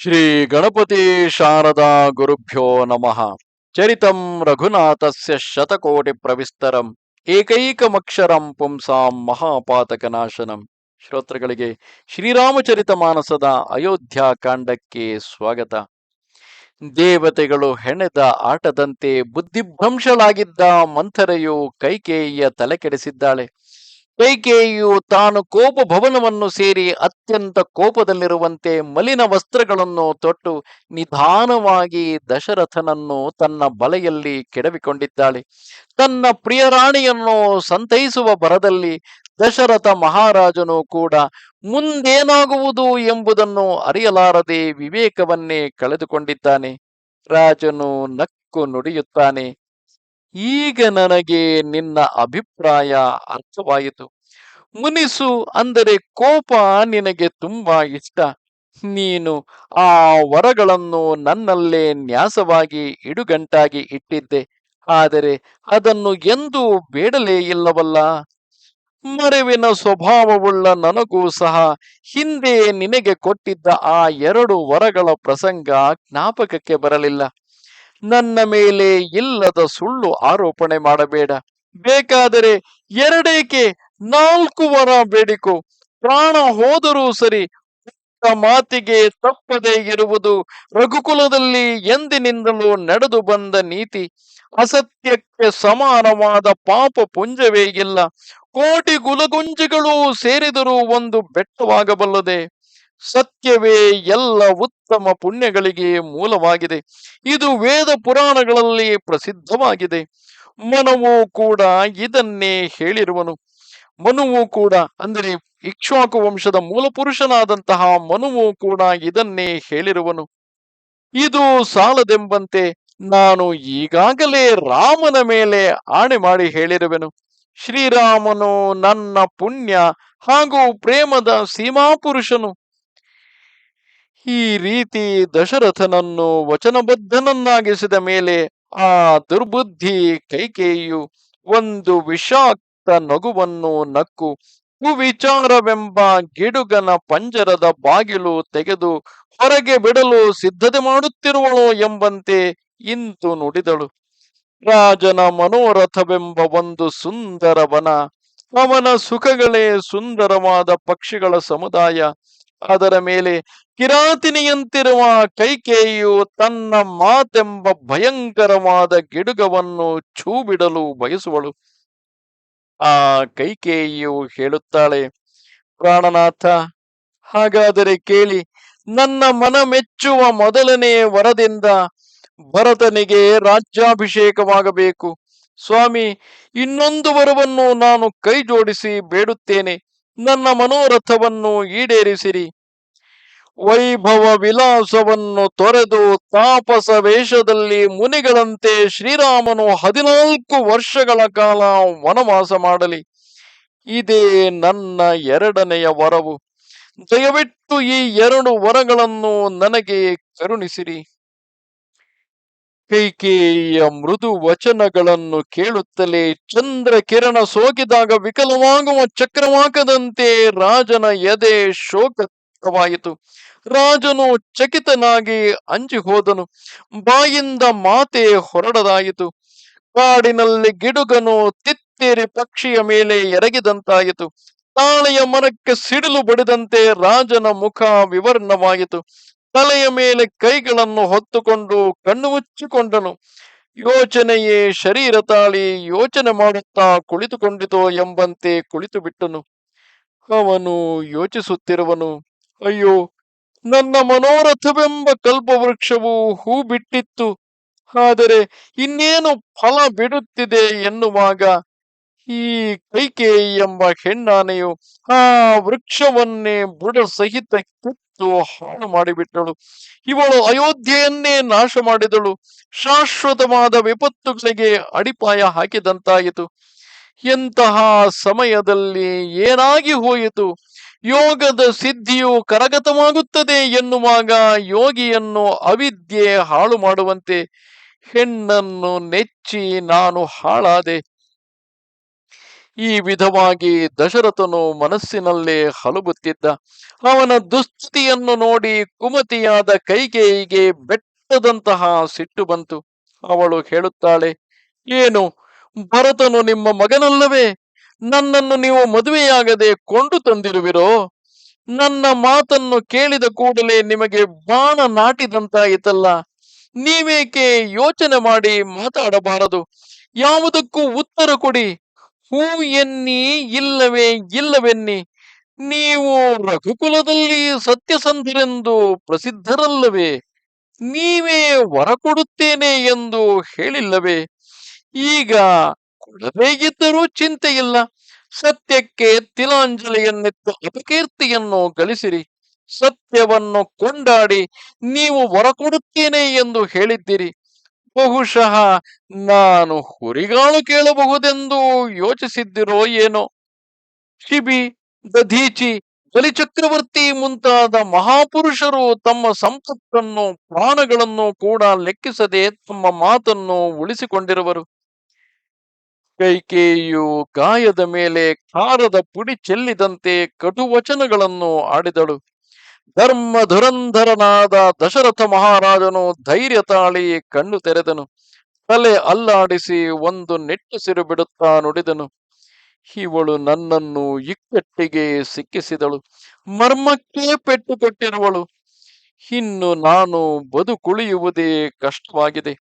ಶ್ರೀ ಗಣಪತಿ ಶಾರದಾ ಗುರುಭ್ಯೋ ನಮಃ. ಚರಿತಂ ರಘುನಾಥಸ್ಯ ಶತಕೋಟಿ ಪ್ರವಿಸ್ತರಂ, ಏಕೈಕಮಕ್ಷರಂ ಪುಂಸಾಂ ಮಹಾಪಾತಕನಾಶನಂ. ಶ್ರೋತೃಗಳಿಗೆ ಶ್ರೀರಾಮಚರಿತ ಮಾನಸದ ಅಯೋಧ್ಯ ಕಾಂಡಕ್ಕೆ ಸ್ವಾಗತ. ದೇವತೆಗಳು ಹೆಣೆದ ಆಟದಂತೆ ಬುದ್ಧಿಭ್ರಂಶಳಾಗಿದ್ದ ಮಂಥರೆಯು ಕೈಕೇಯಿಯ ತಲೆ ಕೆಡಿಸಿದ್ದಾಳೆ. ಕೈಕೇಯಿಯು ತಾನು ಕೋಪ ಭವನವನ್ನು ಸೇರಿ ಅತ್ಯಂತ ಕೋಪದಲ್ಲಿರುವಂತೆ ಮಲಿನ ವಸ್ತ್ರಗಳನ್ನು ತೊಟ್ಟು ನಿಧಾನವಾಗಿ ದಶರಥನನ್ನು ತನ್ನ ಬಲೆಯಲ್ಲಿ ಕೆಡವಿಕೊಂಡಿದ್ದಾಳೆ. ತನ್ನ ಪ್ರಿಯ ರಾಣಿಯನ್ನು ಸಂತೈಸುವ ಬರದಲ್ಲಿ ದಶರಥ ಮಹಾರಾಜನು ಕೂಡ ಮುಂದೇನಾಗುವುದು ಎಂಬುದನ್ನು ಅರಿಯಲಾರದೆ ವಿವೇಕವನ್ನೇ ಕಳೆದುಕೊಂಡಿದ್ದಾನೆ. ರಾಜನು ನಕ್ಕು ನುಡಿಯುತ್ತಾನೆ. ಈಗ ನನಗೆ ನಿನ್ನ ಅಭಿಪ್ರಾಯ ಅರ್ಥವಾಯಿತು. ಮುನಿಸು ಅಂದರೆ ಕೋಪ ನಿನಗೆ ತುಂಬಾ ಇಷ್ಟ. ನೀನು ಆ ವರಗಳನ್ನು ನನ್ನಲ್ಲೇ ನ್ಯಾಸವಾಗಿ ಇಡುಗಂಟಾಗಿ ಇಟ್ಟಿದ್ದೆ. ಆದರೆ ಅದನ್ನು ಎಂದೂ ಬೇಡಲೇ ಇಲ್ಲವಲ್ಲ? ಮರೆವಿನ ಸ್ವಭಾವವುಳ್ಳ ನನಗೂ ಸಹ ಹಿಂದೆ ನಿನಗೆ ಕೊಟ್ಟಿದ್ದ ಆ ಎರಡು ವರಗಳ ಪ್ರಸಂಗ ಜ್ಞಾಪಕಕ್ಕೆ ಬರಲಿಲ್ಲ. ನನ್ನ ಮೇಲೆ ಇಲ್ಲದ ಸುಳ್ಳು ಆರೋಪಣೆ ಮಾಡಬೇಡ. ಬೇಕಾದರೆ ಎರಡೇಕೆ ನಾಲ್ಕು ವರ ಬೇಡಿಕು. ಪ್ರಾಣ ಹೋದರೂ ಸರಿ ಮಾತಿಗೆ ತಪ್ಪದೇ ಇರುವುದು ರಘುಕುಲದಲ್ಲಿ ಎಂದಿನಿಂದಲೂ ನಡೆದು ಬಂದ ನೀತಿ. ಅಸತ್ಯಕ್ಕೆ ಸಮಾನವಾದ ಪಾಪ ಪುಂಜವೇ ಇಲ್ಲ. ಕೋಟಿ ಗುಲಗುಂಜಿಗಳು ಸೇರಿದರೂ ಒಂದು ಬೆಟ್ಟವಾಗಬಲ್ಲದೆ. ಸತ್ಯವೇ ಎಲ್ಲ ಉತ್ತಮ ಪುಣ್ಯಗಳಿಗೆ ಮೂಲವಾಗಿದೆ. ಇದು ವೇದ ಪುರಾಣಗಳಲ್ಲಿ ಪ್ರಸಿದ್ಧವಾಗಿದೆ. ಮನವು ಕೂಡ ಇದನ್ನೇ ಹೇಳಿರುವನು. ಮನುವು ಕೂಡ, ಅಂದರೆ ಇಕ್ಷಾಕು ವಂಶದ ಮೂಲ ಪುರುಷನಾದಂತಹ ಮನುವು ಕೂಡ ಇದನ್ನೇ ಹೇಳಿರುವನು. ಇದು ಸಾಲದೆಂಬಂತೆ ನಾನು ಈಗಾಗಲೇ ರಾಮನ ಮೇಲೆ ಆಣೆ ಮಾಡಿ ಹೇಳಿರುವೆನು. ಶ್ರೀರಾಮನು ನನ್ನ ಪುಣ್ಯ ಹಾಗೂ ಪ್ರೇಮದ ಸೀಮಾಪುರುಷನು ಈ ರೀತಿ ದಶರಥನನ್ನು ವಚನಬದ್ಧನನ್ನಾಗಿಸಿದ ಮೇಲೆ ಆ ದುರ್ಬುದ್ಧಿ ಕೈಕೇಯು ಒಂದು ವಿಷಾಕ್ತ ನಗುವನ್ನು ನಕ್ಕು ಕುವಿಚಾರವೆಂಬ ಗಿಡುಗನ ಪಂಜರದ ಬಾಗಿಲು ತೆಗೆದು ಹೊರಗೆ ಬಿಡಲು ಸಿದ್ಧತೆ ಮಾಡುತ್ತಿರುವಳು ಎಂಬಂತೆ ಇಂತು ನುಡಿದಳು. ರಾಜನ ಮನೋರಥವೆಂಬ ಒಂದು ಸುಂದರ ವನ ಅವನ ಸುಖಗಳೇ ಸುಂದರವಾದ ಪಕ್ಷಿಗಳ ಸಮುದಾಯ. ಅದರ ಮೇಲೆ ಕಿರಾತಿನಿಯಂತಿರುವ ಕೈಕೇಯಿಯು ತನ್ನ ಮಾತೆಂಬ ಭಯಂಕರವಾದ ಗಿಡುಗವನ್ನು ಛೂ ಬಿಡಲು ಬಯಸುವಳು. ಆ ಕೈಕೇಯಿಯು ಹೇಳುತ್ತಾಳೆ, ಪ್ರಾಣನಾಥ, ಹಾಗಾದರೆ ಕೇಳಿ, ನನ್ನ ಮನ ಮೆಚ್ಚುವ ಮೊದಲನೇ ವರದಿಂದ ಭರತನಿಗೆ ರಾಜ್ಯಾಭಿಷೇಕವಾಗಬೇಕು. ಸ್ವಾಮಿ, ಇನ್ನೊಂದು ವರವನ್ನು ನಾನು ಕೈ ಜೋಡಿಸಿ ಬೇಡುತ್ತೇನೆ. ನನ್ನ ಮನೋರಥವನ್ನು ಈಡೇರಿಸಿರಿ. ವೈಭವ ವಿಲಾಸವನ್ನು ತೊರೆದು ತಾಪಸ ವೇಷದಲ್ಲಿ ಮುನಿಗಳಂತೆ ಶ್ರೀರಾಮನು ಹದಿನಾಲ್ಕು ವರ್ಷಗಳ ಕಾಲ ವನವಾಸ ಮಾಡಲಿ. ಇದೇ ನನ್ನ ಎರಡನೆಯ ವರವು. ದಯವಿಟ್ಟು ಈ ಎರಡು ವರಗಳನ್ನು ನನಗೆ ಕರುಣಿಸಿರಿ. ಕೈಕೇಯಿಯ ಮೃದು ವಚನಗಳನ್ನು ಕೇಳುತ್ತಲೇ ಚಂದ್ರ ಕಿರಣ ಸೋಕಿದಾಗ ವಿಕಲವಾಗುವ ಚಕ್ರವಾಕದಂತೆ ರಾಜನ ಎದೆ ಶೋಕವಾಯಿತು ರಾಜನು ಚಕಿತನಾಗಿ ಅಂಜಿ ಹೋದನು. ಬಾಯಿಂದ ಮಾತೆ ಹೊರಡದಾಯಿತು. ಕಾಡಿನಲ್ಲಿ ಗಿಡುಗನು ತಿತ್ತೇರಿ ಪಕ್ಷಿಯ ಮೇಲೆ ಎರಗಿದಂತಾಯಿತು. ತಾಳೆಯ ಮರಕ್ಕೆ ಸಿಡಿಲು ಬಡಿದಂತೆ ರಾಜನ ಮುಖ ವಿವರ್ಣವಾಯಿತು. ತಲೆಯ ಮೇಲೆ ಕೈಗಳನ್ನು ಹೊತ್ತುಕೊಂಡು ಕಣ್ಣು ಮುಚ್ಚಿಕೊಂಡನು. ಯೋಚನೆಯೇ ಶರೀರ ತಾಳಿ ಯೋಚನೆ ಮಾಡುತ್ತಾ ಕುಳಿತುಕೊಂಡಿತೋ ಎಂಬಂತೆ ಕುಳಿತು ಬಿಟ್ಟನು ಅವನು ಯೋಚಿಸುತ್ತಿರುವನು. ಅಯ್ಯೋ, ನನ್ನ ಮನೋರಥವೆಂಬ ಕಲ್ಪವೃಕ್ಷವು ಹೂ ಬಿಟ್ಟಿತ್ತು ಆದರೆ ಇನ್ನೇನು ಫಲ ಬಿಡುತ್ತಿದೆ ಎನ್ನುವಾಗ, ಈ ಕೈಕೇಯಿ ಎಂಬ ಹೆಣ್ಣಾನೆಯು ಆ ವೃಕ್ಷವನ್ನೇ ಬುಡ ಸಹಿತ ಕಿತ್ತು ಹಾಳು ಮಾಡಿಬಿಟ್ಟಳು. ಇವಳು ಅಯೋಧ್ಯೆಯನ್ನೇ ನಾಶ ಮಾಡಿದಳು. ಶಾಶ್ವತವಾದ ವಿಪತ್ತುಗಳಿಗೆ ಅಡಿಪಾಯ ಹಾಕಿದಂತಾಯಿತು. ಎಂತಹ ಸಮಯದಲ್ಲಿ ಏನಾಗಿ ಹೋಯಿತು? ಯೋಗದ ಸಿದ್ಧಿಯು ಕರಗತವಾಗುತ್ತದೆ ಎನ್ನುವಾಗ ಯೋಗಿಯನ್ನು ಅವಿದ್ಯೆ ಹಾಳು ಮಾಡುವಂತೆ ಹೆಣ್ಣನ್ನು ನೆಚ್ಚಿ ನಾನು ಹಾಳಾದೆ. ಈ ವಿಧವಾಗಿ ದಶರಥನು ಮನಸ್ಸಿನಲ್ಲೇ ಹಲಬುತ್ತಿದ್ದ ಅವನ ದುಸ್ಥಿತಿಯನ್ನು ನೋಡಿ ಕುಮತಿಯಾದ ಕೈಕೇಯಿಗೆ ಬೆಟ್ಟದಂತಹ ಸಿಟ್ಟು ಬಂತು. ಅವಳು ಹೇಳುತ್ತಾಳೆ, ಏನು, ಭರತನು ನಿಮ್ಮ ಮಗನಲ್ಲವೇ? ನನ್ನನ್ನು ನೀವು ಮದುವೆಯಾಗದೆ ಕೊಂಡು ತಂದಿರುವಿರೋ? ನನ್ನ ಮಾತನ್ನು ಕೇಳಿದ ಕೂಡಲೇ ನಿಮಗೆ ಬಾಣ ನಾಟಿದಂತಾಯಿತಲ್ಲ. ನೀವೇಕೆ ಯೋಚನೆ ಮಾಡಿ ಮಾತಾಡಬಾರದು? ಯಾವುದಕ್ಕೂ ಉತ್ತರ ಕೊಡಿ. ಹೂ ಎನ್ನಿ, ಇಲ್ಲವೇ, ಇಲ್ಲವೆನ್ನಿ. ನೀವು ರಘುಕುಲದಲ್ಲಿ ಸತ್ಯಸಂಧರೆಂದು ಪ್ರಸಿದ್ಧರಲ್ಲವೇ? ನೀವೇ ವರ ಕೊಡುತ್ತೇನೆ ಎಂದು ಹೇಳಿಲ್ಲವೇ? ಈಗ ಕೊಡದೇ ಇದ್ದರೂ ಚಿಂತೆ ಇಲ್ಲ. ಸತ್ಯಕ್ಕೆ ತಿಲಾಂಜಲಿಯನ್ನಿತ್ತು ಅಪಕೀರ್ತಿಯನ್ನು ಗಳಿಸಿರಿ. ಸತ್ಯವನ್ನು ಕೊಂಡಾಡಿ ನೀವು ಹೊರಕೊಡುತ್ತೇನೆ ಎಂದು ಹೇಳಿದ್ದೀರಿ. ಬಹುಶಃ ನಾನು ಹುರಿಗಾಳು ಕೇಳಬಹುದೆಂದು ಯೋಚಿಸಿದ್ದಿರೋ ಏನೋ. ಶಿಬಿ, ದಧೀಚಿ, ಬಲಿಚಕ್ರವರ್ತಿ ಮುಂತಾದ ಮಹಾಪುರುಷರು ತಮ್ಮ ಸಂಪತ್ತನ್ನು, ಪ್ರಾಣಗಳನ್ನು ಕೂಡ ಲೆಕ್ಕಿಸದೆ ತಮ್ಮ ಮಾತನ್ನು ಉಳಿಸಿಕೊಂಡಿರುವರು. ಕೈಕೇಯಿಯು ಗಾಯದ ಮೇಲೆ ಖಾರದ ಪುಡಿ ಚೆಲ್ಲಿದಂತೆ ಕಟುವಚನಗಳನ್ನು ಆಡಿದಳು. ಧರ್ಮ ಧುರಂಧರನಾದ ದಶರಥ ಮಹಾರಾಜನು ಧೈರ್ಯ ತಾಳಿ ಕಣ್ಣು ತೆರೆದನು. ತಲೆ ಅಲ್ಲಾಡಿಸಿ ಒಂದು ನೆಟ್ಟುಸಿರು ಬಿಡುತ್ತಾ ನುಡಿದನು. ಇವಳು ನನ್ನನ್ನು ಇಕ್ಕಟ್ಟಿಗೆ ಸಿಕ್ಕಿಸಿದಳು. ಮರ್ಮಕ್ಕೆ ಪೆಟ್ಟು ಕೊಟ್ಟಿರುವಳು. ಇನ್ನು ನಾನು ಬದುಕುಳಿಯುವುದೇ ಕಷ್ಟವಾಗಿದೆ.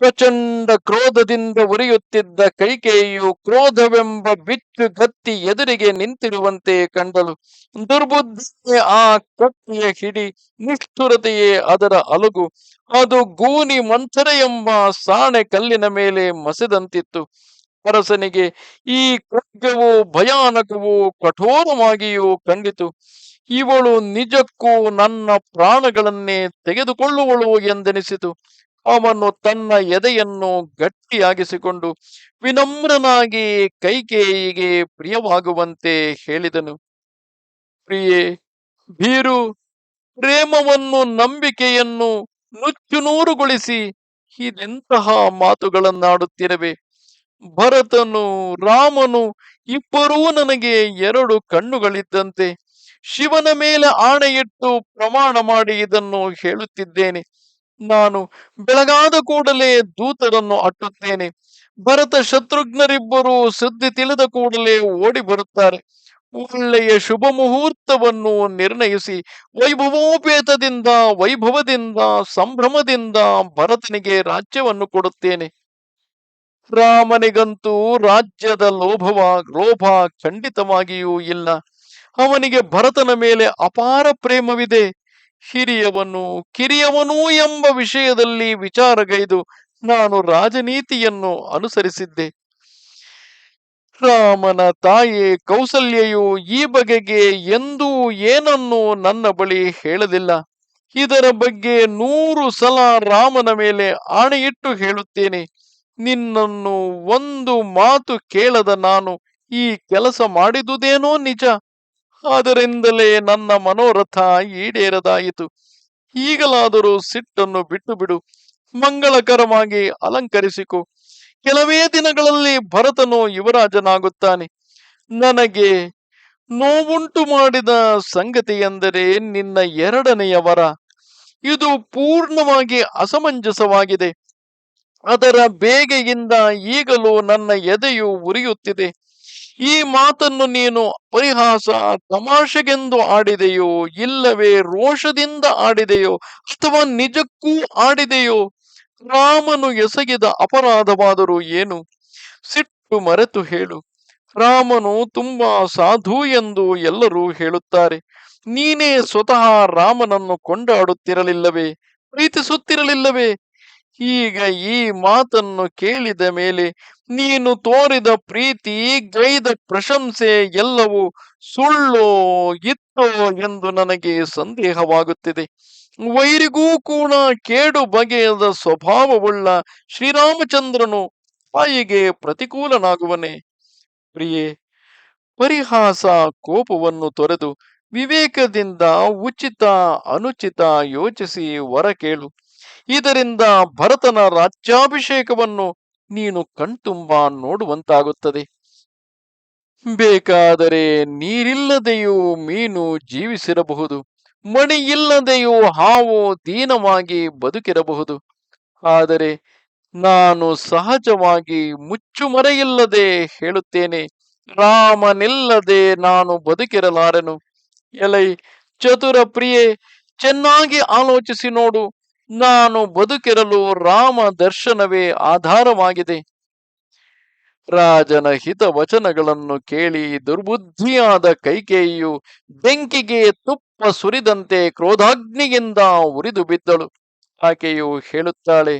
ಪ್ರಚಂಡ ಕ್ರೋಧದಿಂದ ಉರಿಯುತ್ತಿದ್ದ ಕೈಕೇಯಿಯು ಕ್ರೋಧವೆಂಬ ಬಿಚ್ಚು ಗತ್ತಿ ಎದುರಿಗೆ ನಿಂತಿರುವಂತೆ ಕಂಡಳು. ದುರ್ಬುದ್ಧಿಯೇ ಆ ಕತ್ತಿಯ ಹಿಡಿ, ನಿಷ್ಠುರತೆಯೇ ಅದರ ಅಲುಗು. ಅದು ಗೂನಿ ಮಂಥರ ಎಂಬ ಸಾಣೆ ಕಲ್ಲಿನ ಮೇಲೆ ಮಸೆದಂತಿತ್ತು. ಅರಸನಿಗೆ ಈ ಕೃತ್ಯವು ಭಯಾನಕವೂ ಕಠೋರವಾಗಿಯೂ ಕಂಡಿತು. ಇವಳು ನಿಜಕ್ಕೂ ನನ್ನ ಪ್ರಾಣಗಳನ್ನೇ ತೆಗೆದುಕೊಳ್ಳುವಳು ಎಂದೆನಿಸಿತು. ಅವನು ತನ್ನ ಎದೆಯನ್ನು ಗಟ್ಟಿಯಾಗಿಸಿಕೊಂಡು ವಿನಮ್ರನಾಗಿ ಕೈಕೇಯಿಗೆ ಪ್ರಿಯವಾಗುವಂತೆ ಹೇಳಿದನು. ಪ್ರಿಯೆ, ಭೀರು, ಪ್ರೇಮವನ್ನು ನಂಬಿಕೆಯನ್ನು ನುಚ್ಚುನೂರುಗೊಳಿಸಿ ಇದೆಂತಹ ಮಾತುಗಳನ್ನಾಡುತ್ತಿರವೆ? ಭರತನು, ರಾಮನು ಇಬ್ಬರೂ ನನಗೆ ಎರಡು ಕಣ್ಣುಗಳಿದ್ದಂತೆ ಶಿವನ ಮೇಲೆ ಆಣೆಯಿಟ್ಟು ಪ್ರಮಾಣ ಮಾಡಿ ಇದನ್ನು ಹೇಳುತ್ತಿದ್ದೇನೆ. ನಾನು ಬೆಳಗಾದ ಕೂಡಲೇ ದೂತರನ್ನು ಅಟ್ಟುತ್ತೇನೆ. ಭರತ ಶತ್ರುಘ್ನರಿಬ್ಬರು ಸುದ್ದಿ ತಿಳಿದ ಕೂಡಲೇ ಓಡಿ ಬರುತ್ತಾರೆ. ಒಳ್ಳೆಯ ಶುಭ ಮುಹೂರ್ತವನ್ನು ನಿರ್ಣಯಿಸಿ ವೈಭವೋಪೇತದಿಂದ, ವೈಭವದಿಂದ, ಸಂಭ್ರಮದಿಂದ ಭರತನಿಗೆ ರಾಜ್ಯವನ್ನು ಕೊಡುತ್ತೇನೆ. ರಾಮನಿಗಂತೂ ರಾಜ್ಯದ ಲೋಭವ, ಲೋಭ ಖಂಡಿತವಾಗಿಯೂ ಇಲ್ಲ. ಅವನಿಗೆ ಭರತನ ಮೇಲೆ ಅಪಾರ ಪ್ರೇಮವಿದೆ. ಹಿರಿಯವನು ಕಿರಿಯವನು ಎಂಬ ವಿಷಯದಲ್ಲಿ ವಿಚಾರಗೈದು ನಾನು ರಾಜನೀತಿಯನ್ನು ಅನುಸರಿಸಿದ್ದೆ. ರಾಮನ ತಾಯಿ ಕೌಸಲ್ಯೆಯು ಈ ಬಗೆಗೆ ಎಂದೂ ಏನನ್ನೂ ನನ್ನ ಬಳಿ ಹೇಳಲಿಲ್ಲ. ಇದರ ಬಗ್ಗೆ ನೂರು ಸಲ ರಾಮನ ಮೇಲೆ ಆಣೆಯಿಟ್ಟು ಹೇಳುತ್ತೇನೆ. ನಿನ್ನನ್ನು ಒಂದು ಮಾತು ಕೇಳದ ನಾನು ಈ ಕೆಲಸ ಮಾಡಿದುದೇನೋ ನಿಜ. ಆದರಿಂದಲೇ ನನ್ನ ಮನೋರಥ ಈಡೇರದಾಯಿತು. ಈಗಲಾದರೂ ಸಿಟ್ಟನ್ನು ಬಿಟ್ಟು ಬಿಡು ಮಂಗಳಕರವಾಗಿ ಅಲಂಕರಿಸಿಕೊ. ಕೆಲವೇ ದಿನಗಳಲ್ಲಿ ಭರತನು ಯುವರಾಜನಾಗುತ್ತಾನೆ. ನನಗೆ ನೋವುಂಟು ಮಾಡಿದ ಸಂಗತಿ ಎಂದರೆ ನಿನ್ನ ಎರಡನೆಯ ವರ. ಇದು ಪೂರ್ಣವಾಗಿ ಅಸಮಂಜಸವಾಗಿದೆ. ಅದರ ಬೇಗೆಯಿಂದ ಈಗಲೂ ನನ್ನ ಎದೆಯು ಉರಿಯುತ್ತಿದೆ. ಈ ಮಾತನ್ನು ನೀನು ಪರಿಹಾಸ ತಮಾಷೆಗೆಂದು ಆಡಿದೆಯೋ, ಇಲ್ಲವೇ ರೋಷದಿಂದ ಆಡಿದೆಯೋ, ಅಥವಾ ನಿಜಕ್ಕೂ ಆಡಿದೆಯೋ, ರಾಮನು ಎಸಗಿದ ಅಪರಾಧವಾದರೂ ಏನು? ಸಿಟ್ಟು ಮರೆತು ಹೇಳು. ರಾಮನು ತುಂಬಾ ಸಾಧು ಎಂದು ಎಲ್ಲರೂ ಹೇಳುತ್ತಾರೆ. ನೀನೇ ಸ್ವತಃ ರಾಮನನ್ನು ಕೊಂಡಾಡುತ್ತಿರಲಿಲ್ಲವೇ, ಪ್ರೀತಿಸುತ್ತಿರಲಿಲ್ಲವೇ? ಈಗ ಈ ಮಾತನ್ನು ಕೇಳಿದ ಮೇಲೆ ನೀನು ತೋರಿದ ಪ್ರೀತಿ, ಗೈದ ಪ್ರಶಂಸೆ ಎಲ್ಲವೂ ಸುಳ್ಳು ಇತ್ತೋ ಎಂದು ನನಗೆ ಸಂದೇಹವಾಗುತ್ತಿದೆ. ವೈರಿಗೂ ಕೂಡ ಕೇಡು ಬಗೆಯದ ಸ್ವಭಾವವುಳ್ಳ ಶ್ರೀರಾಮಚಂದ್ರನು ತಾಯಿಗೆ ಪ್ರತಿಕೂಲನಾಗುವನೆ. ಪ್ರಿಯೆ, ಪರಿಹಾಸ ಕೋಪವನ್ನು ತೊರೆದು ವಿವೇಕದಿಂದ ಉಚಿತ ಅನುಚಿತ ಯೋಚಿಸಿ ವರ ಕೇಳು. ಇದರಿಂದ ಭರತನ ರಾಜ್ಯಾಭಿಷೇಕವನ್ನು ನೀನು ಕಣ್ತುಂಬ ನೋಡುವಂತಾಗುತ್ತದೆ. ಬೇಕಾದರೆ ನೀರಿಲ್ಲದೆಯೂ ಮೀನು ಜೀವಿಸಿರಬಹುದು, ಮಣಿಯಿಲ್ಲದೆಯೂ ಹಾವು ದೀನವಾಗಿ ಬದುಕಿರಬಹುದು. ಆದರೆ ನಾನು ಸಹಜವಾಗಿ ಮುಚ್ಚುಮರೆಯಿಲ್ಲದೆ ಹೇಳುತ್ತೇನೆ, ರಾಮನಿಲ್ಲದೆ ನಾನು ಬದುಕಿರಲಾರೆನು. ಎಲೈ ಚತುರ ಪ್ರಿಯೆ ಚೆನ್ನಾಗಿ ಆಲೋಚಿಸಿ ನೋಡು. ನಾನು ಬದುಕಿರಲು ರಾಮ ದರ್ಶನವೇ ಆಧಾರವಾಗಿದೆ. ರಾಜನ ಹಿತವಚನಗಳನ್ನು ಕೇಳಿ ದುರ್ಬುದ್ಧಿಯಾದ ಕೈಕೇಯಿಯು ಬೆಂಕಿಗೆ ತುಪ್ಪ ಸುರಿದಂತೆ ಕ್ರೋಧಾಗ್ನಿಯಿಂದ ಉರಿದು ಬಿದ್ದಳು. ಆಕೆಯು ಹೇಳುತ್ತಾಳೆ,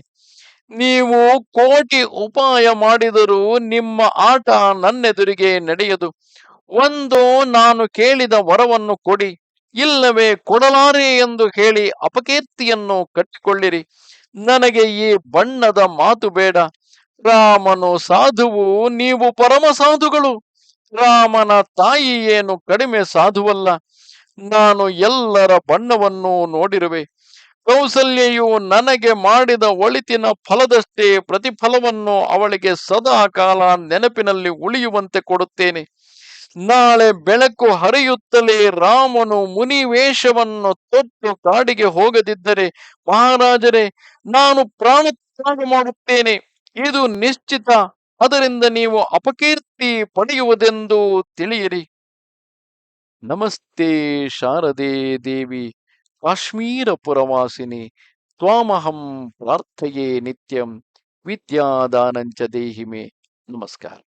ನೀವು ಕೋಟಿ ಉಪಾಯ ಮಾಡಿದರೂ ನಿಮ್ಮ ಆಟ ನನ್ನೆದುರಿಗೆ ನಡೆಯದು. ಒಂದು, ನಾನು ಕೇಳಿದ ವರವನ್ನು ಕೊಡಿ. ಇಲ್ಲವೇ ಕೊಡಲಾರೆ ಎಂದು ಹೇಳಿ ಅಪಕೀರ್ತಿಯನ್ನು ಕಟ್ಟಿಕೊಳ್ಳಿರಿ. ನನಗೆ ಈ ಬಣ್ಣದ ಮಾತು ಬೇಡ. ರಾಮನು ಸಾಧುವು, ನೀವು ಪರಮ ಸಾಧುಗಳು. ರಾಮನ ತಾಯಿ ಏನು ಕಡಿಮೆ ಸಾಧುವಲ್ಲ. ನಾನು ಎಲ್ಲರ ಬಣ್ಣವನ್ನು ನೋಡಿರುವೆ. ಕೌಸಲ್ಯೆಯು ನನಗೆ ಮಾಡಿದ ಒಳಿತಿನ ಫಲದಷ್ಟೇ ಪ್ರತಿಫಲವನ್ನು ಅವಳಿಗೆ ಸದಾ ಕಾಲ ನೆನಪಿನಲ್ಲಿ ಉಳಿಯುವಂತೆ ಕೊಡುತ್ತೇನೆ. ನಾಳೆ ಬೆಳಕು ಹರಿಯುತ್ತಲೇ ರಾಮನು ಮುನಿವೇಷವನ್ನು ತೊಟ್ಟು ಕಾಡಿಗೆ ಹೋಗದಿದ್ದರೆ, ಮಹಾರಾಜರೇ, ನಾನು ಪ್ರಾಣತ್ಯಾಗ ಮಾಡುತ್ತೇನೆ. ಇದು ನಿಶ್ಚಿತ. ಅದರಿಂದ ನೀವು ಅಪಕೀರ್ತಿ ಪಡೆಯುವುದೆಂದು ತಿಳಿಯಿರಿ. ನಮಸ್ತೆ ಶಾರದೆ ದೇವಿ, ಕಾಶ್ಮೀರ ಪುರವಾಸಿನಿ. ತ್ವಾಮಹಂ ಪ್ರಾರ್ಥಯೇ ನಿತ್ಯಂ. ವಿದ್ಯಾದಾನಂಚ ದೇಹಿಮೆ. ನಮಸ್ಕಾರ.